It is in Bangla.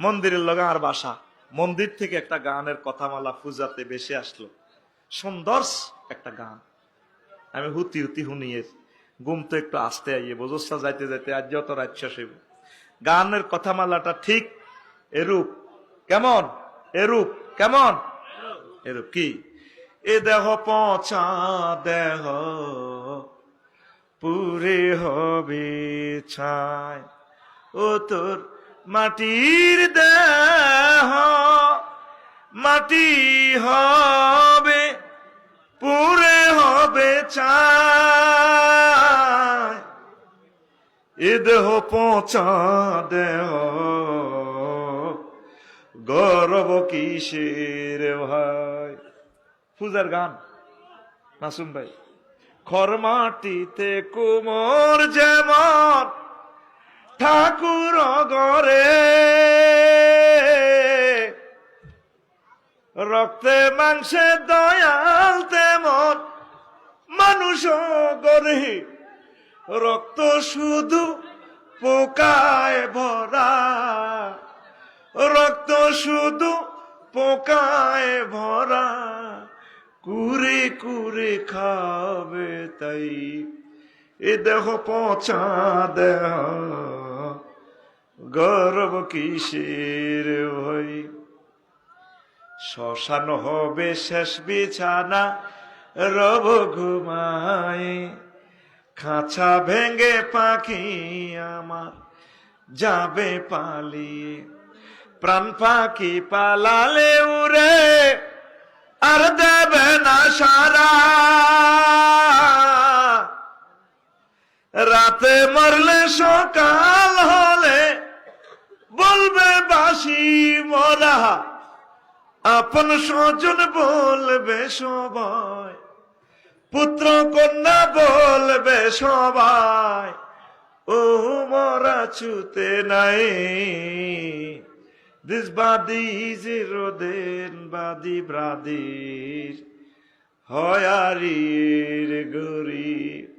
মন্দিরের লগে আর বাসা। মন্দির থেকে একটা গানের কথামালা পূজাতে বেশি আসলো। সুন্দর একটা গান। আমি হুতি হুতি হুনিয়ে ঘুম তো একটু আসতে আইয়ে বোঝা যাইতে যাইতে আজ যত রাত শেষ গানের কথামালাটা ঠিক এরূপ। কেমন? এরূপ। কেমন? এরূপ কি? এ দেহ পচা দেহ, পুরে হবে ছায় ও তোর মাটির দেহ, মাটি হবে পুরে হবে চায় দেহ পচা দেহ, গৌরব কিসের ভাই? পূজার গান, মাসুম ভাই। খর মাটিতে কুমোর যেমন ঠাকুর গরে রক্তে, মাংসে, দয়াল, তেমন মানুষ গরে রক্ত শুধু পোকায় ভরা। রক্ত শুধু পোকায় ভরা। কুরে কুরে খাবে তাই। এ দেহ পচা দেহ। গর্ব কিসের ভই শ্মশান হবে শেষ বিছানা, রব ঘুমায়। খাঁচা ভেঙ্গে পাখি আমার যাবে পালিয়ে। প্রাণ পাখি পালালে উড়ে, আর দেবে না সারা। রাতে মরলে সকাল বলবে বাসি মরা। আপন স্বজন বলবে সবাই। পুত্র কন্যা বলবে সবাই, ও মরা ছুতে নাই। দিস বাদি জিরোদেন বাদি ব্রাদির, হয়ারির গরিব।